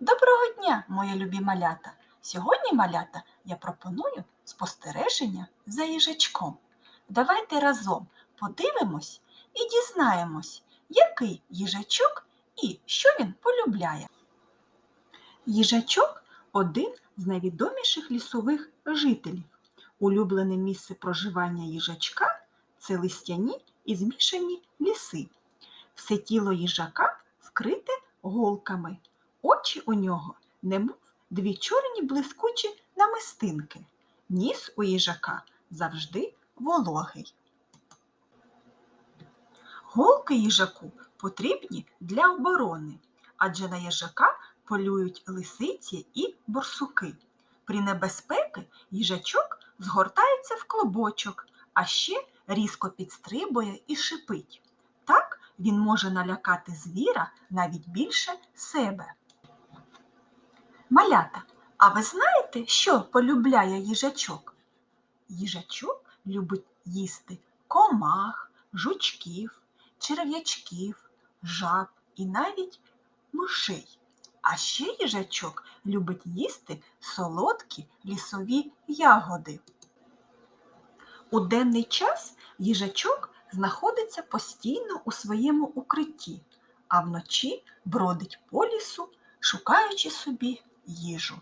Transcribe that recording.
Доброго дня, мої любі малята! Сьогодні, малята, я пропоную спостереження за їжачком. Давайте разом подивимось і дізнаємось, який їжачок і що він полюбляє. Їжачок один з найвідоміших лісових жителів. Улюблене місце проживання їжачка це листяні і змішані ліси. Все тіло їжака вкрите голками. Очі у нього, немов дві чорні блискучі намистинки. Ніс у їжака завжди вологий. Голки їжаку потрібні для оборони, адже на їжака полюють лисиці і борсуки. При небезпеки їжачок згортається в клобочок, а ще різко підстрибує і шипить. Так він може налякати звіра навіть більше себе. Малята, а ви знаєте, що полюбляє їжачок? Їжачок любить їсти комах, жучків, черв'ячків, жаб і навіть мишей. А ще їжачок любить їсти солодкі лісові ягоди. У денний час їжачок знаходиться постійно у своєму укритті, а вночі бродить по лісу, шукаючи собі їжу.